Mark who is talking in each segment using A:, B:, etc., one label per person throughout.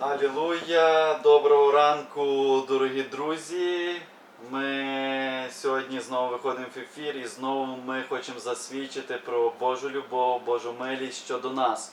A: Алілуя! Доброго ранку, дорогі друзі. Ми сьогодні знову виходимо в ефір і знову ми хочемо засвідчити про Божу любов, Божу милість щодо нас.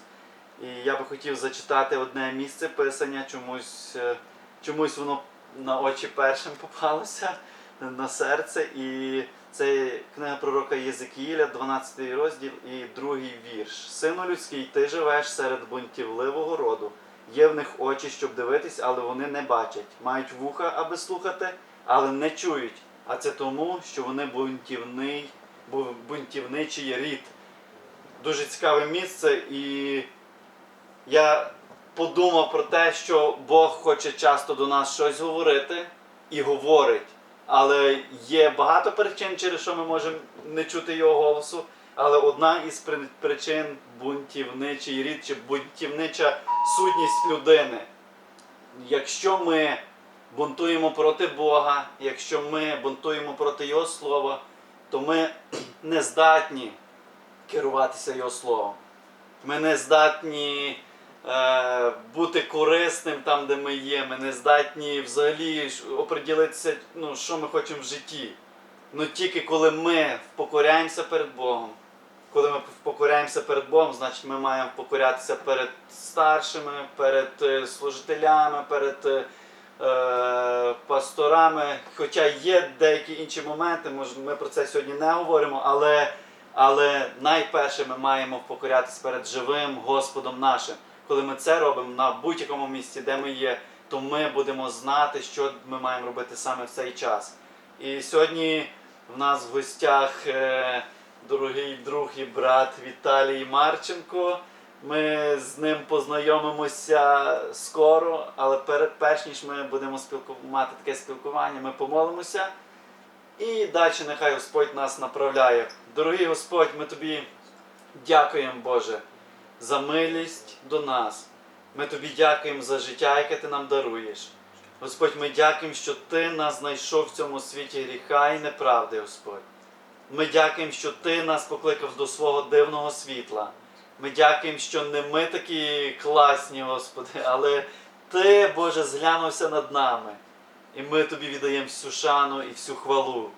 A: І я би хотів зачитати одне місце писання, чомусь, е, чомусь воно на очі першим попалося на серце. І це книга пророка Єзекіїля, 12 розділ і другий вірш. Сину людський, ти живеш серед бунтівливого роду. Є в них очі, щоб дивитись, але вони не бачать. Мають вуха, аби слухати, але не чують. А це тому, що вони бунтівний, бунтівничий рід. Дуже цікаве місце, і я подумав про те, що Бог хоче часто до нас щось говорити і говорить. Але є багато причин, через що ми можемо не чути його голосу. Але одна із причин бунтівничий рід чи бунтівнича сутність людини. Якщо ми бунтуємо проти Бога, якщо ми бунтуємо проти Його Слова, то ми не здатні керуватися Його Словом. Ми не здатні е, бути корисним там, де ми є. Ми не здатні взагалі оприділитися, ну, що ми хочемо в житті. Ну тільки коли ми покоряємося перед Богом. Коли ми покоряємося перед Богом, значить ми маємо покорятися перед старшими, перед е, служителями, перед е, е, пасторами. Хоча є деякі інші моменти, може, ми про це сьогодні не говоримо, але, але найперше ми маємо покорятися перед живим Господом нашим. Коли ми це робимо на будь-якому місці, де ми є, то ми будемо знати, що ми маємо робити саме в цей час. І сьогодні в нас в гостях е, дорогий друг і брат Віталій Марченко. Ми з ним познайомимося скоро, але перед перш ніж ми будемо спілку... мати таке спілкування, ми помолимося. І далі нехай Господь нас направляє. Дорогий Господь, ми тобі дякуємо, Боже, за милість до нас. Ми тобі дякуємо за життя, яке ти нам даруєш. Господь, ми дякуємо, що Ти нас знайшов в цьому світі гріха і неправди, Господь. Ми дякуємо, що Ти нас покликав до свого дивного світла. Ми дякуємо, що не ми такі класні, Господи, але Ти, Боже, зглянувся над нами. І ми тобі віддаємо всю шану і всю хвалу.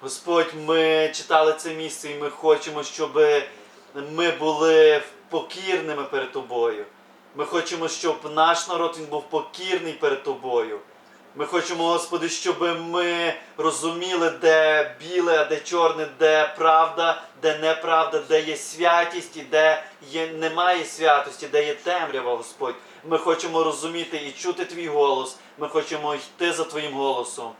A: Господь, ми читали це місце, і ми хочемо, щоб ми були покірними перед тобою. Ми хочемо, щоб наш народ він був покірний перед тобою. Ми хочемо, Господи, щоб ми розуміли, де біле, а де чорне, де правда, де неправда, де є святість і де є, немає святості, де є темрява, Господь. Ми хочемо розуміти і чути Твій голос. Ми хочемо йти за Твоїм голосом.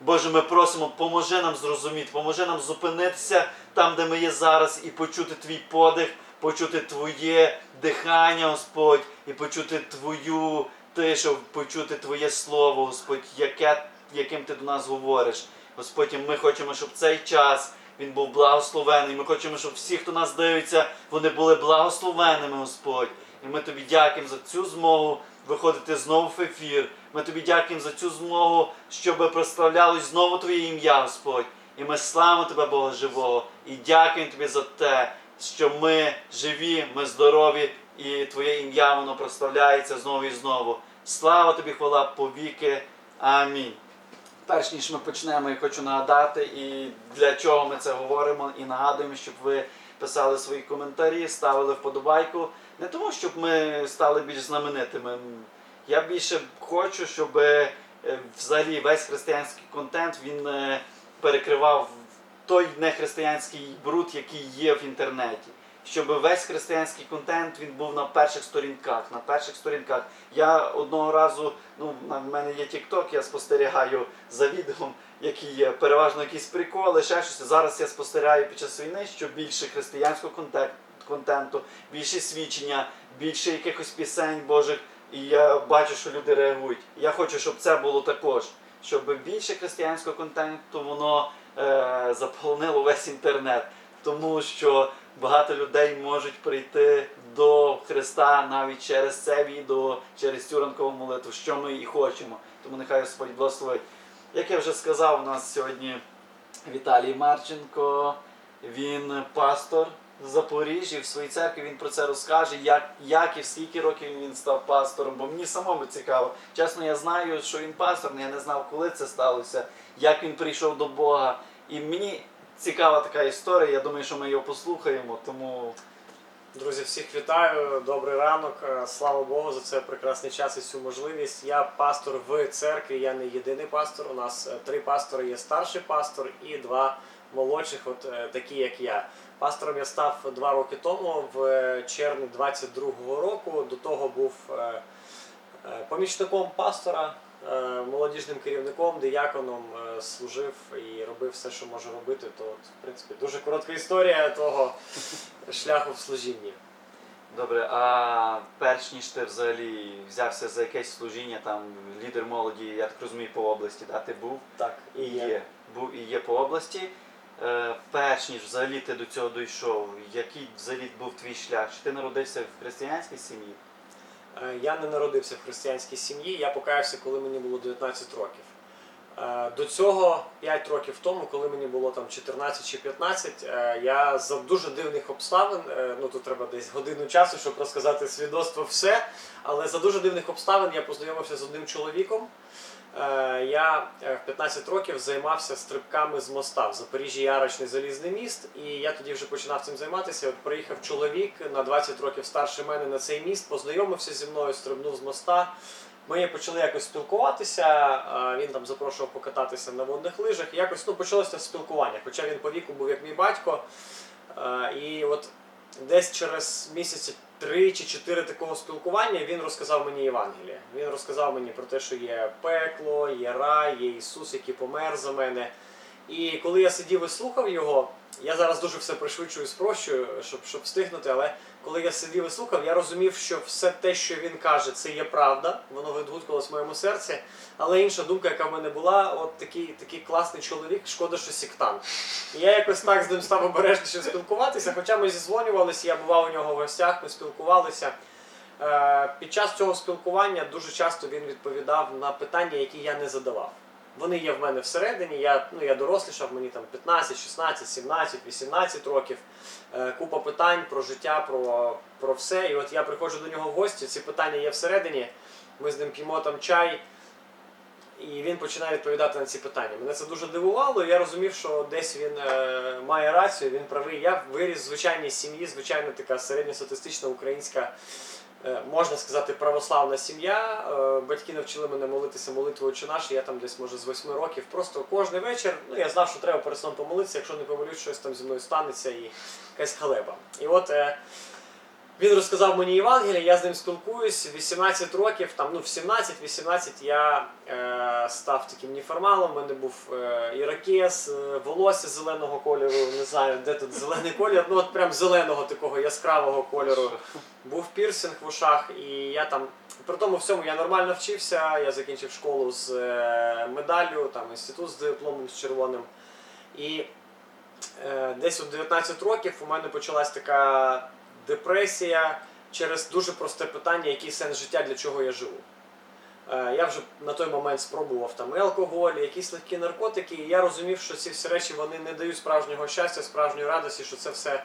A: Боже, ми просимо, поможи нам зрозуміти, поможи нам зупинитися там, де ми є зараз, і почути Твій подих, почути Твоє дихання, Господь, і почути Твою тишу, почути Твоє Слово, Господь, яке, яким Ти до нас говориш. Господь, ми хочемо, щоб цей час він був благословений. Ми хочемо, щоб всі, хто нас дивиться, вони були благословеними, Господь. І ми тобі дякуємо за цю змогу виходити знову в ефір. Ми тобі дякуємо за цю змогу, щоб прославлялось знову Твоє ім'я, Господь. І ми славимо Тебе, Бога живого, і дякуємо Тобі за те, що ми живі, ми здорові, і Твоє ім'я воно прославляється знову і знову. Слава тобі, хвала повіки. Амінь. Перш ніж ми почнемо, я хочу нагадати, і для чого ми це говоримо, і нагадуємо, щоб ви писали свої коментарі, ставили вподобайку. Не тому, щоб ми стали більш знаменитими. Я більше хочу, щоб е, взагалі весь християнський контент він е, перекривав той нехристиянський бруд, який є в інтернеті. Щоб весь християнський контент він був на перших сторінках. На перших сторінках. Я одного разу, ну, в мене є TikTok, я спостерігаю за відео, які є переважно якісь приколи, ще щось. Зараз я спостерігаю під час війни, що більше християнського контенту, більше свідчення, більше якихось пісень Божих. І я бачу, що люди реагують. Я хочу, щоб це було також. Щоб більше християнського контенту воно е, заполонило весь інтернет. Тому що багато людей можуть прийти до Христа навіть через це відео, через цю ранкову молитву, що ми і хочемо. Тому нехай Господь благословить. Як я вже сказав, у нас сьогодні Віталій Марченко, він пастор в Запоріжжі, в своїй церкві, він про це розкаже, як, як і в скільки років він став пастором, бо мені самому цікаво. Чесно, я знаю, що він пастор, але я не знав, коли це сталося, як він прийшов до Бога. І мені цікава така історія, я думаю, що ми його послухаємо, тому
B: Друзі, всіх вітаю, добрий ранок. Е, Слава Богу за це прекрасний час і цю можливість. Я пастор в церкві, я не єдиний пастор. У нас е, три пастори є старший пастор і два молодших, от е, такі як я. Пастором я став два роки тому, в червні 22-го року. До того був помічником пастора, молодіжним керівником, дияконом, е, служив і робив все, що можу робити. То, в принципі, дуже коротка історія того шляху в служінні.
A: Добре, а перш ніж ти взагалі взявся за якесь служіння, там лідер молоді, я так розумію, по області, да, ти був
B: Так,
A: і є. Був і є по області. Е, перш ніж взагалі ти до цього дійшов, який взагалі був твій шлях? Чи ти народився в християнській сім'ї?
B: Е, Я не народився в християнській сім'ї, я покаявся, коли мені було 19 років. Е, До цього 5 років тому, коли мені було там 14 чи 15, е, я за дуже дивних обставин, е, ну тут треба десь годину часу, щоб розказати свідоцтво все, але за дуже дивних обставин я познайомився з одним чоловіком. Я в 15 років займався стрибками з моста в Запоріжжі Ярочний залізний міст, і я тоді вже починав цим займатися. От приїхав чоловік на 20 років старше мене на цей міст, познайомився зі мною, стрибнув з моста. Ми почали якось спілкуватися. Він там запрошував покататися на водних лижах. Якось ну, почалося спілкування. Хоча він по віку був як мій батько. І от десь через місяці три чи чотири такого спілкування він розказав мені Євангеліє. Він розказав мені про те, що є пекло, є рай, є Ісус, який помер за мене. І коли я сидів і слухав його, я зараз дуже все пришвидшую і спрощую, щоб, щоб встигнути, але коли я сидів і слухав, я розумів, що все те, що він каже, це є правда, воно відгукувалось в моєму серці. Але інша думка, яка в мене була, от такий, такий класний чоловік, шкода, що сектант. І я якось так з ним став обережніше спілкуватися, хоча ми зізвонювалися, я бував у нього в гостях, ми спілкувалися. Е, Під час цього спілкування дуже часто він відповідав на питання, які я не задавав. Вони є в мене всередині, я, ну, я дорослішав, мені там 15, 16, 17, 18 років. Е, Купа питань про життя, про, про все. І от я приходжу до нього в гості, ці питання є всередині, ми з ним п'ємо там чай, і він починає відповідати на ці питання. Мене це дуже дивувало, я розумів, що десь він е, має рацію, він правий. Я виріс в звичайній сім'ї, звичайно, така середньостатистична українська, можна сказати, православна сім'я. Е, батьки навчили мене молитися молитвою чи наш», я там десь, може, з восьми років. Просто кожен вечір, ну я знав, що треба перед сном помолитися, якщо не помолюсь, щось там зі мною станеться і якась халеба. І от. Він розказав мені Євангеліє, я з ним спілкуюсь. 18 років, там, ну, в 17-18 я е, став таким неформалом. У мене був е, ірокез, е, волосся зеленого кольору, не знаю, де тут зелений колір, ну от прям зеленого такого яскравого кольору. Був пірсинг в ушах, і я там при тому всьому я нормально вчився. Я закінчив школу з е, медаллю, там інститут з дипломом з червоним. І е, десь у 19 років у мене почалась така депресія через дуже просте питання, який сенс життя, для чого я живу. Е, Я вже на той момент спробував там і алкоголь, і якісь легкі наркотики, і я розумів, що ці всі речі вони не дають справжнього щастя, справжньої радості, що це все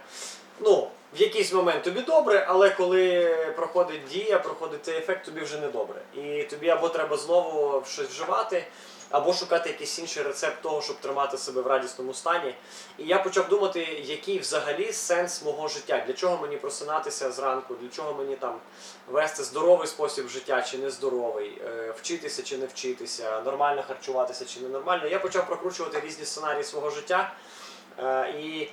B: ну, в якийсь момент тобі добре, але коли проходить дія, проходить цей ефект, тобі вже не добре. І тобі або треба знову щось вживати, або шукати якийсь інший рецепт того, щоб тримати себе в радісному стані. І я почав думати, який взагалі сенс мого життя, для чого мені просинатися зранку, для чого мені там вести здоровий спосіб життя чи нездоровий, е, вчитися чи не вчитися, нормально харчуватися чи ненормально. Я почав прокручувати різні сценарії свого життя. Е, І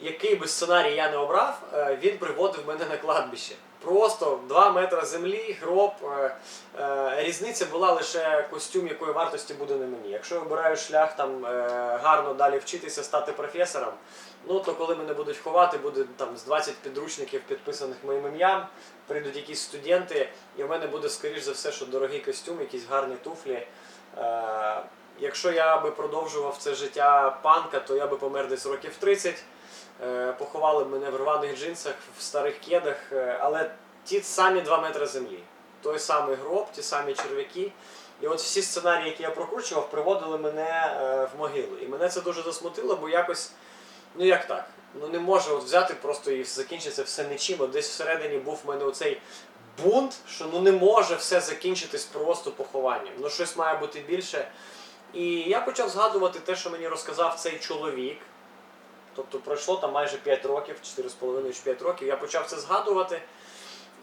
B: який би сценарій я не обрав, е, він приводив мене на кладбище. Просто 2 метри землі, гроб. е, е, Різниця була лише костюм, якої вартості буде на мені. Якщо я обираю шлях там е, гарно далі вчитися, стати професором, ну то коли мене будуть ховати, буде там з 20 підручників підписаних моїм ім'ям, прийдуть якісь студенти, і в мене буде скоріш за все, що дорогий костюм, якісь гарні туфлі. Якщо я би продовжував це життя панка, то я би помер десь років 30. Е, Поховали мене в рваних джинсах, в старих кедах, е, але ті самі 2 метри землі. Той самий гроб, ті самі черв'яки. І от всі сценарії, які я прокручував, приводили мене е, в могилу. І мене це дуже засмутило, бо якось, ну як так? ну не може от взяти просто і закінчиться все нічим. От десь всередині був в мене оцей бунт, що ну не може все закінчитись просто похованням. Ну щось має бути більше. І я почав згадувати те, що мені розказав цей чоловік. Тобто пройшло там майже 5 років, 4,5 чи 5 років. Я почав це згадувати.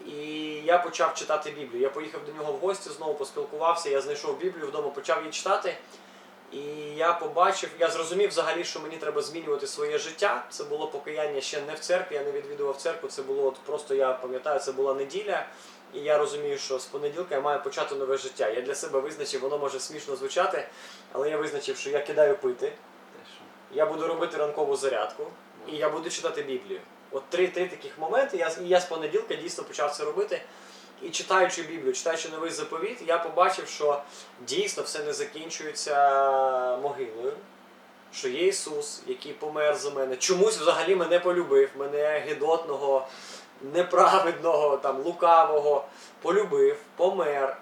B: І я почав читати Біблію. Я поїхав до нього в гості, знову поспілкувався, я знайшов Біблію вдома, почав її читати. І я побачив, я зрозумів взагалі, що мені треба змінювати своє життя. Це було покаяння ще не в церкві, я не відвідував церкву. Це було от просто, я пам'ятаю, це була неділя. І я розумію, що з понеділка я маю почати нове життя. Я для себе визначив, воно може смішно звучати, але я визначив, що я кидаю пити? Я буду робити ранкову зарядку і я буду читати Біблію. От три, три таких моменти. Я, і я з понеділка дійсно почав це робити. І читаючи Біблію, читаючи новий заповіт, я побачив, що дійсно все не закінчується могилою. Що є Ісус, який помер за мене, чомусь взагалі мене полюбив, мене гидотного, неправедного, там, лукавого, полюбив, помер,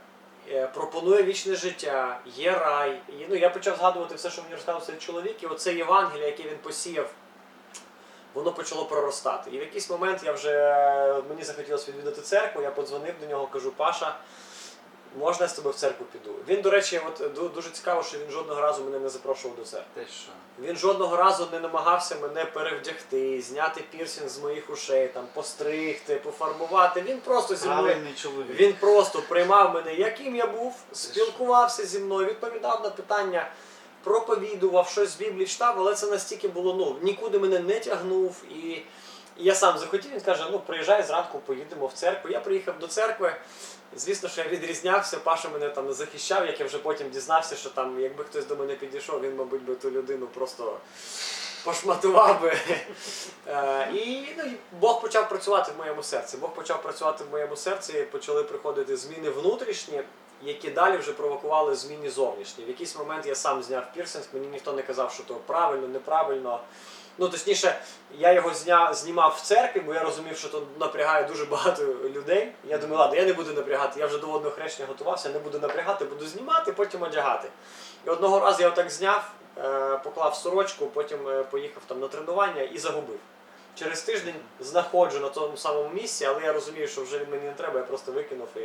B: пропонує вічне життя, є рай. І, ну, я почав згадувати все, що мені розказав цей чоловік, і оце Євангеліє, яке він посіяв, воно почало проростати. І в якийсь момент я вже мені захотілося відвідати церкву, я подзвонив до нього, кажу, Паша, можна я з тобою в церкву піду? Він, до речі, от ду- дуже цікаво, що він жодного разу мене не запрошував до церкви.
A: Те, що?
B: Він жодного разу не намагався мене перевдягти, зняти пірсинг з моїх ушей, там постригти, пофарбувати. Він просто зі мною.
A: Чоловік.
B: Він просто приймав мене, яким я був, спілкувався зі мною, відповідав на питання, проповідував, щось з Біблії читав, але це настільки було, ну, нікуди мене не тягнув. І я сам захотів, він каже, ну приїжджай зранку, поїдемо в церкву. Я приїхав до церкви. Звісно, що я відрізнявся, Паша мене там захищав, як я вже потім дізнався, що там, якби хтось до мене підійшов, він, мабуть, би ту людину просто пошматував би. Е, І ну, і Бог почав працювати в моєму серці. Бог почав працювати в моєму серці, почали приходити зміни внутрішні, які далі вже провокували зміни зовнішні. В якийсь момент я сам зняв пірсинг, мені ніхто не казав, що то правильно, неправильно. Ну, точніше, я його зня, знімав в церкві, бо я розумів, що то напрягає дуже багато людей. Я думаю, ладно, я не буду напрягати, я вже до водного хрещення готувався, не буду напрягати, буду знімати, потім одягати. І одного разу я отак зняв, е, поклав сорочку, потім е, поїхав там на тренування і загубив. Через тиждень знаходжу на тому самому місці, але я розумію, що вже мені не треба, я просто викинув і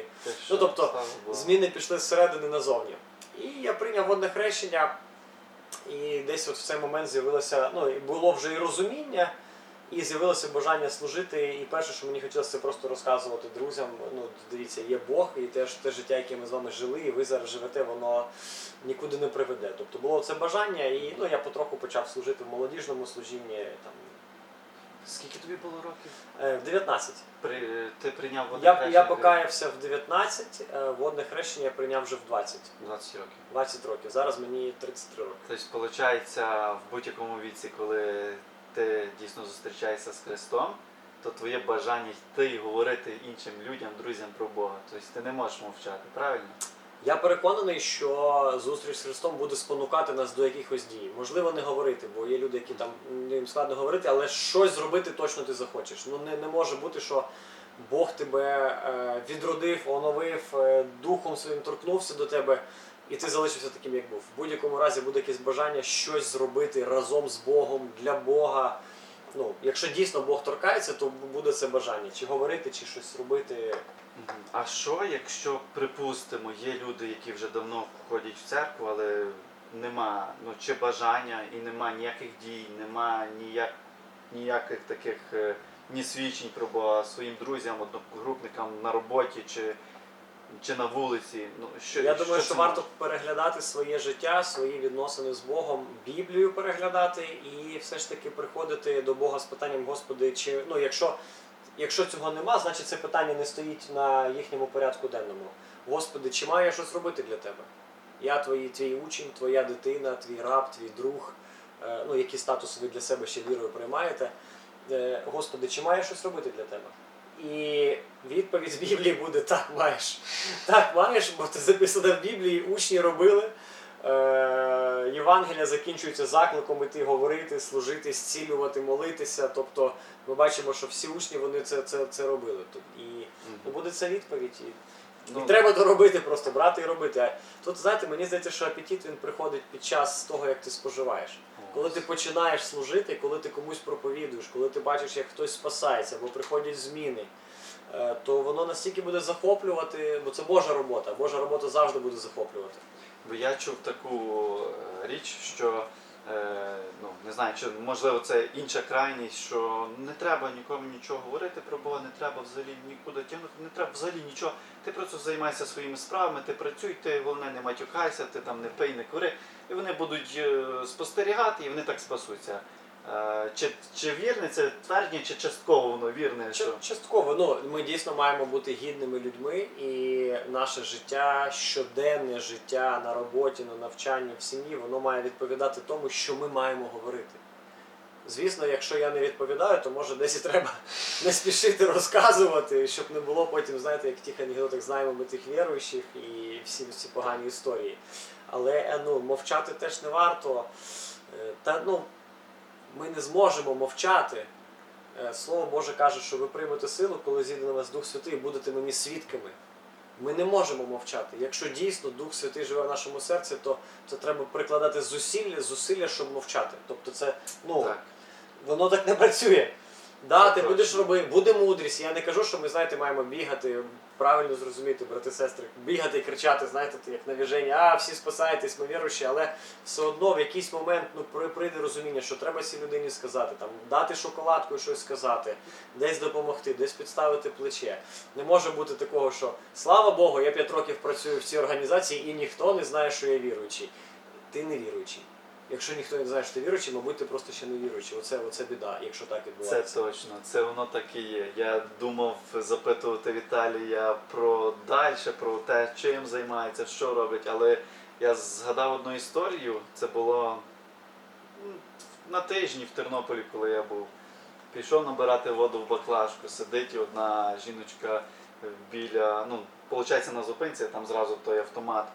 B: Ну, тобто, зміни пішли зсередини назовні. І я прийняв водне хрещення, і десь от в цей момент з'явилося, ну і було вже і розуміння, і з'явилося бажання служити. І перше, що мені хотілося, це просто розказувати друзям. Ну, дивіться, є Бог, і теж те життя, яке ми з вами жили, і ви зараз живете, воно нікуди не приведе. Тобто було це бажання, і ну, я потроху почав служити в молодіжному служінні. Там,
A: Скільки тобі було років?
B: е, в 19.
A: При... Ти прийняв водне
B: Я, я покаявся в 19, е, водне хрещення я прийняв вже в 20.
A: 20 років.
B: 20 років. Зараз мені 33 роки.
A: Тобто, виходить, в будь-якому віці, коли ти дійсно зустрічаєшся з Христом, то твоє бажання йти і говорити іншим людям, друзям про Бога. Тобто ти не можеш мовчати, правильно?
B: Я переконаний, що зустріч з Христом буде спонукати нас до якихось дій. Можливо, не говорити, бо є люди, які там ну, їм складно говорити, але щось зробити точно ти захочеш. Ну не, не може бути, що Бог тебе е, відродив, оновив, е, духом своїм торкнувся до тебе, і ти залишився таким, як був. В будь-якому разі буде якесь бажання щось зробити разом з Богом для Бога. Ну, якщо дійсно Бог торкається, то буде це бажання, чи говорити, чи щось робити.
A: А що, якщо, припустимо, є люди, які вже давно входять в церкву, але нема ну, чи бажання і нема ніяких дій, нема ніяк, ніяких таких е, ні свідчень про Бога своїм друзям, одногрупникам на роботі чи, чи на вулиці. Ну, що,
B: Я думаю, що варто
A: може?
B: переглядати своє життя, свої відносини з Богом, Біблію переглядати і все ж таки приходити до Бога з питанням, Господи, чи ну якщо, якщо цього нема, значить це питання не стоїть на їхньому порядку денному. Господи, чи маю я щось робити для тебе? Я твій, твій учень, твоя дитина, твій раб, твій друг. Е, Ну, які статуси ви для себе ще вірою приймаєте. Е, Господи, чи маю я щось робити для тебе? І відповідь з Біблії буде так маєш. Так маєш, бо це записано в Біблії, учні робили. Е, Євангелія закінчується закликом іти говорити, служити, зцілювати, молитися. Тобто ми бачимо, що всі учні вони це, це, це робили. І ну, буде це відповідь. І,
A: Ну,
B: і треба доробити, просто брати і робити. А тут, знаєте, мені здається, що апетит він приходить під час того, як ти споживаєш. Коли ти починаєш служити, коли ти комусь проповідуєш, коли ти бачиш, як хтось спасається, або приходять зміни, е, то воно настільки буде захоплювати, бо це Божа робота. Божа робота завжди буде захоплювати.
A: Бо я чув таку е, річ, що е, ну не знаю, чи можливо це інша крайність, що не треба нікому нічого говорити про Бога, не треба взагалі нікуди тягнути, не треба взагалі нічого. Ти просто займайся своїми справами, ти працюй, ти головне не матюкайся, ти там не пий, не кури, і вони будуть е, спостерігати, і вони так спасуться. Чи, чи вірне це твердження, чи частково воно вірне? Що...
B: Частково, ну ми дійсно маємо бути гідними людьми, і наше життя, щоденне життя на роботі, на навчанні, в сім'ї, воно має відповідати тому, що ми маємо говорити. Звісно, якщо я не відповідаю, то може десь і треба не спішити розказувати, щоб не було потім, знаєте, як в тих анекдотах знаємо ми тих віруючих і всі ці погані історії. Але е, ну, мовчати теж не варто. Е, Та ну, ми не зможемо мовчати. Е, Слово Боже каже, що ви приймете силу, коли зійде на вас Дух Святий і будете мені свідками. Ми не можемо мовчати. Якщо дійсно Дух Святий живе в нашому серці, то це треба прикладати зусилля, зусилля, щоб мовчати. Тобто це ну,
A: Так.
B: воно так не працює. Да, ти будеш робити, буде мудрість. Я не кажу, що ми знаєте, маємо бігати, правильно зрозуміти, брати сестри, бігати і кричати, знаєте, ти як навіження, а всі спасаєтесь, ми віруючі, але все одно в якийсь момент ну при- прийде розуміння, що треба цій людині сказати, там дати шоколадку і щось сказати, десь допомогти, десь підставити плече. Не може бути такого, що слава Богу, я 5 років працюю в цій організації і ніхто не знає, що я віруючий. Ти не віруючий. Якщо ніхто не знає, що ти віруючий, мабуть, ти просто ще не віруючий. Оце, оце біда, якщо так відбувається.
A: Це точно, це воно так і є. Я думав запитувати Віталія про далі, про те, чим займається, що робить, але я згадав одну історію. Це було на тижні в Тернополі, коли я був. Пішов набирати воду в баклажку, сидить одна жіночка біля, ну, виходить, на зупинці, там зразу той автомат.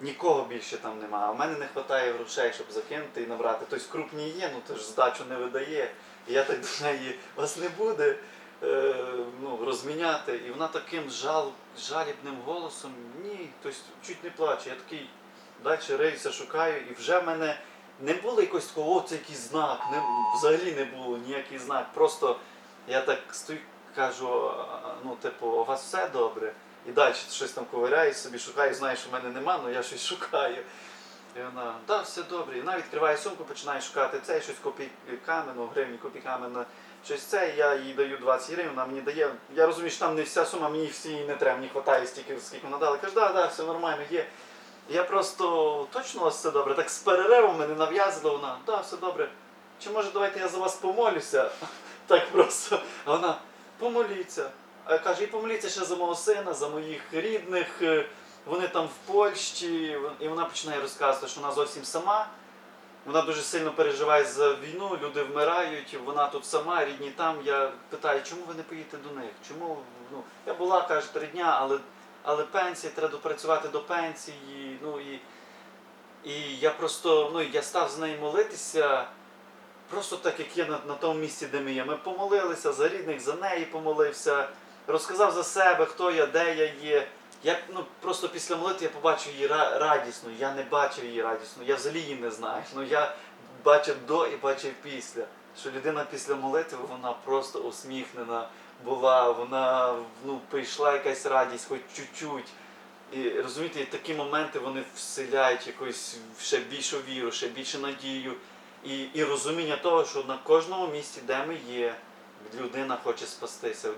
A: Нікого більше там немає. В мене не вистачає грошей, щоб закинути і набрати. Тобто крупні є, ну то ж здачу не видає. Я так до неї, вас не буде е, ну, розміняти. І вона таким жал, жалібним голосом, ні, тобто чуть не плаче. Я такий далі риюся, шукаю, і вже в мене не було якогось такого, о, це якийсь знак. Не, взагалі не було ніякий знак. Просто я так стою, кажу, ну, типу, у вас все добре. І далі щось там ковиряю собі, шукаю, знаю, що в мене нема, але я щось шукаю. І вона, да, все добре. І вона відкриває сумку, починає шукати це, щось копійками, ну, гривні копійками на щось це. Я їй даю 20 гривень, вона мені дає. Я розумію, що там не вся сума, мені всі не треба, мені вистачає стільки, скільки вона дала. Каже, да, да, все нормально, є. Я просто точно у вас все добре. Так з переривом мене нав'язала вона, да, все добре. Чи може давайте я за вас помолюся? Так просто. А вона помоліться. А каже, і помоліться ще за мого сина, за моїх рідних. е, Вони там в Польщі. І вона починає розказувати, що вона зовсім сама. Вона дуже сильно переживає за війну, люди вмирають, вона тут сама, рідні там. Я питаю, чому ви не поїдете до них? Чому ну я була, каже, три дня, але, але пенсія, треба допрацювати до пенсії. Ну і, і я просто ну я став з нею молитися. Просто так, як є на, на тому місці, де ми є. Ми помолилися за рідних, за неї помолився, розказав за себе, хто я, де я є. Я ну, просто після молитви я побачив її ра- радісно. Я не бачив її радісно, я взагалі її не знаю. Ну я бачив до і бачив після. Що людина після молитви вона просто усміхнена була, вона ну, прийшла якась радість, хоч чуть-чуть. І розумієте, такі моменти вони вселяють якусь ще більшу віру, ще більше надію і, і розуміння того, що на кожному місці, де ми є, людина хоче спастися.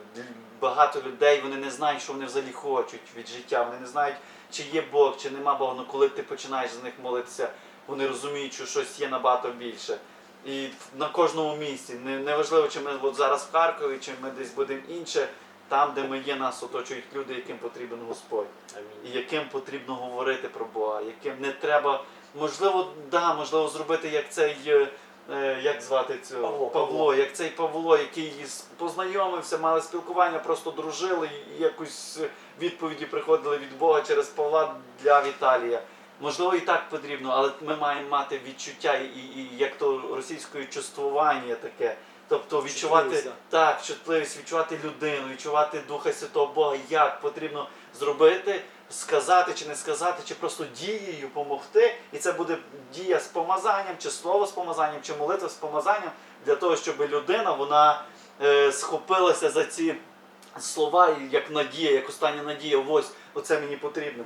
A: Багато людей вони не знають, що вони взагалі хочуть від життя. Вони не знають, чи є Бог, чи нема Бога. Ну коли ти починаєш за них молитися, вони розуміють, що щось є набагато більше. І на кожному місці, не, неважливо, чи ми от зараз в Харкові, чи ми десь будемо інше, там, де ми є, нас оточують люди, яким потрібен Господь і яким потрібно говорити про Бога, яким не треба, можливо, да, можливо, зробити як цей, е, як звати цього
B: Павло,
A: Павло, як цей Павло, який познайомився, мали спілкування, просто дружили і якось відповіді приходили від Бога через Павла для Віталія. Можливо, і так потрібно, але ми маємо мати відчуття і, і, і як то російською чувствування таке, Тобто відчувати
B: Чутливість,
A: так, чутливість, відчувати людину, відчувати Духа Святого Бога, як потрібно зробити, сказати чи не сказати, чи просто дією допомогти. І це буде дія з помазанням, чи слово з помазанням, чи молитва з помазанням, для того, щоб людина вона е, схопилася за ці слова, як надія, як остання надія. Ось оце мені потрібно.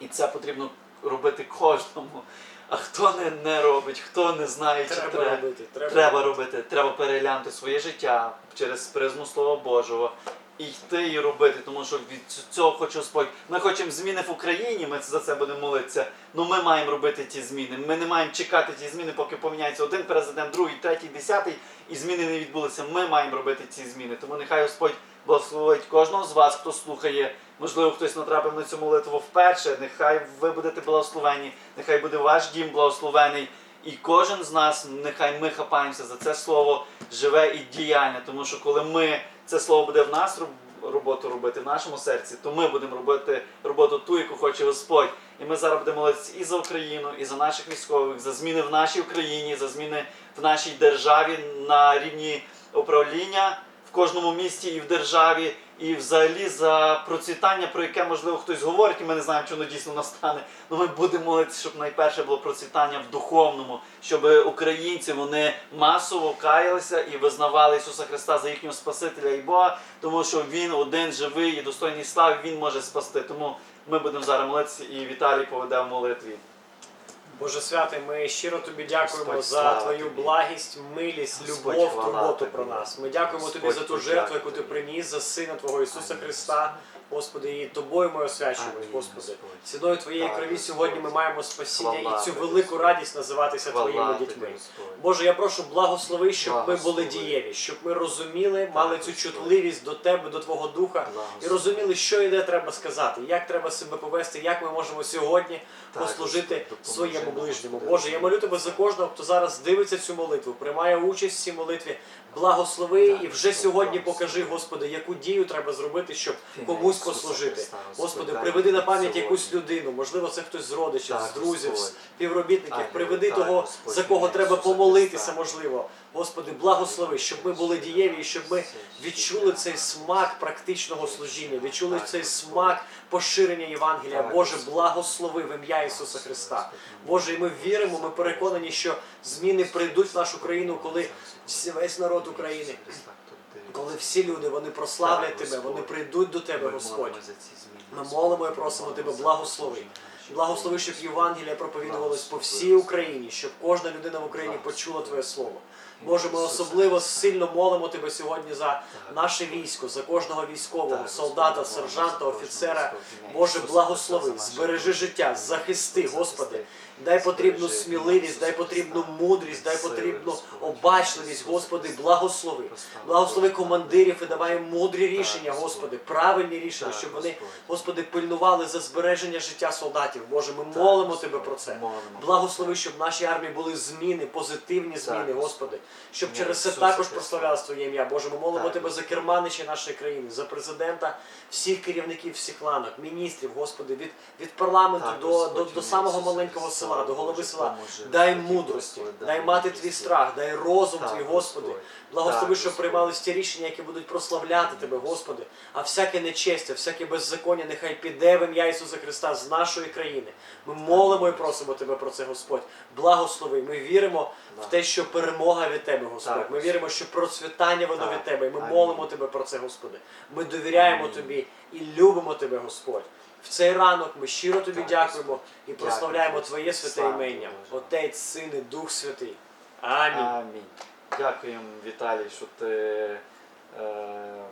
A: І це потрібно робити кожному. А хто не, не робить, хто не знає, чи
B: Треба
A: треба.
B: робити. Треба,
A: Треба робити, треба переглянути своє життя через призму Слова Божого і йти і робити, тому що від цього хоче Господь. Ми хочемо зміни в Україні, ми за це будемо молитися. Ну ми маємо робити ті зміни. Ми не маємо чекати ті зміни, поки поміняється один президент, другий, третій, десятий, і зміни не відбулися. Ми маємо робити ці зміни. Тому нехай Господь благословить кожного з вас, хто слухає. Можливо, хтось натрапив на цю молитву вперше. Нехай ви будете благословені, нехай буде ваш дім благословений. І кожен з нас, нехай ми хапаємося за це слово живе і діяння. Тому що коли ми це слово буде в нас роб- роботу робити в нашому серці, то ми будемо робити роботу ту, яку хоче Господь. І ми зараз будемо молитися і за Україну, і за наших військових, за зміни в нашій Україні, за зміни в нашій державі на рівні управління в кожному місті і в державі, і взагалі за процвітання, про яке можливо хтось говорить, і ми не знаємо, чи воно дійсно настане. Ну ми будемо молитися, щоб найперше було процвітання в духовному, щоб українці вони масово каялися і визнавали Ісуса Христа за їхнього Спасителя і Бога, тому що Він один живий і достойний слави, Він може спасти. Тому ми будемо зараз молитися, і Віталій поведе в молитві.
B: Боже святий, ми щиро тобі дякуємо
A: Господь,
B: за твою
A: тобі.
B: благість, милість,
A: Господь,
B: любов, турботу
A: тобі.
B: про нас. Ми дякуємо тобі за ту жертву, яку ти приніс за Сина Твого Ісуса. Христа. Господи, і тобою ми освячуємось, Господи. Ціною Твоєї крові сьогодні ми маємо спасіння і цю велику радість називатися Твоїми дітьми. Боже, я прошу благослови, щоб ми були дієві, щоб ми розуміли, мали цю чутливість до Тебе, до Твого Духа, і розуміли, що і де треба сказати, як треба себе повести, як ми можемо сьогодні послужити своєму ближньому. Боже, я молю тебе за кожного, хто зараз дивиться цю молитву, приймає участь в цій молитві. Благослови і вже сьогодні покажи, Господи, яку дію треба зробити, щоб
A: Ім'я
B: комусь послужити. Господи, приведи на пам'ять якусь людину, можливо, це хтось з родичів, з друзів, з співробітників. Приведи того, за кого треба помолитися, можливо. Господи, благослови, щоб ми були дієві, і щоб ми відчули цей смак практичного служіння, відчули цей смак поширення Євангелія. Боже, благослови в ім'я Ісуса Христа. Боже, і ми віримо, ми переконані, що зміни прийдуть в нашу країну, коли весь народ України, коли всі люди вони прославлять
A: Так,
B: Тебе, вони прийдуть до Тебе, Господь. Ми молимо і просимо Тебе, благослови. Благослови, щоб Євангелія проповідувалось по всій Україні, щоб кожна людина в Україні почула Твоє Слово. Боже, ми особливо сильно молимо Тебе сьогодні за наше військо, за кожного військового, солдата, сержанта, офіцера. Боже, благослови, збережи життя, захисти,
A: Захисти.
B: Господи. Дай потрібну сміливість, дай потрібну мудрість, дай потрібну обачливість, Господи, благослови. Благослови командирів і давай мудрі рішення, Господи, правильні рішення, щоб вони, Господи, пильнували за збереження життя солдатів. Боже, ми молимо Тебе про це. Благослови, щоб в нашій армії були зміни, позитивні зміни, Господи. Щоб
A: Ім'я
B: через це
A: Ісуса
B: також
A: Христа.
B: прославлялось Твоє ім'я. Боже, ми молимо
A: Так,
B: Тебе за
A: Господь.
B: керманича нашої країни, за президента, всіх керівників, всіх ланок, міністрів, Господи, від, від парламенту
A: Так,
B: до, до, до самого
A: Ісуса
B: маленького
A: Христа,
B: села, до голови
A: Боже,
B: села.
A: поможи,
B: Дай
A: Господи,
B: мудрості,
A: Господи,
B: дай мати
A: мудрості.
B: твій страх, дай розум
A: Так,
B: твій, Господи.
A: Господь.
B: Благослови,
A: Так,
B: щоб
A: Господь.
B: приймались ті рішення, які будуть прославляти Тебе, Господи. А всяке нечестя, всяке беззаконня нехай піде в ім'я Ісуса Христа з нашої країни. Ми молимо і просимо Тебе про це, Господь. Благослови. Ми віримо в те, що перемога від Тебе, Господь.
A: Так,
B: Ми віримо, що процвітання воно
A: Так.
B: від Тебе. І ми
A: Амінь.
B: молимо Тебе про це, Господи. Ми довіряємо
A: Амінь.
B: Тобі і любимо Тебе, Господь. В цей ранок ми щиро Тобі
A: Так,
B: дякуємо
A: Господь.
B: і прославляємо
A: Господь.
B: Твоє святе
A: Слава
B: імення. Отець, Син і Дух Святий. Амінь.
A: Амінь. Дякуємо, Віталій, що ти е,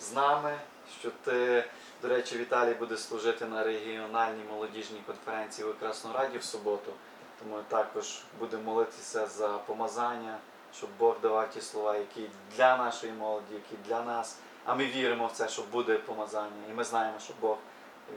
A: з нами, що ти, до речі, Віталій буде служити на регіональній молодіжній конференції у Краснораді в суботу. Тому також будемо молитися за помазання, щоб Бог давав ті слова, які для нашої молоді, які для нас. А ми віримо в це, що буде помазання. І ми знаємо, що Бог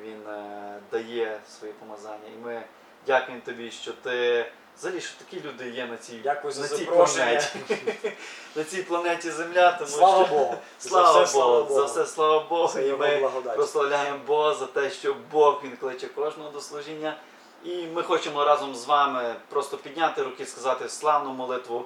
A: Він е, дає свої помазання. І ми дякуємо тобі, що ти взагалі, що такі люди є на цій
B: Дякую за
A: на цій
B: запрошення.
A: планеті. на цій планеті Земля, тому
B: Слава
A: що
B: Богу.
A: слава
B: За все слава
A: Богу, за все слава Богу.
B: Це
A: І ми
B: благодать.
A: прославляємо Бога за те, що Бог Він кличе кожного до служіння. І ми хочемо разом з вами просто підняти руки, сказати славну молитву,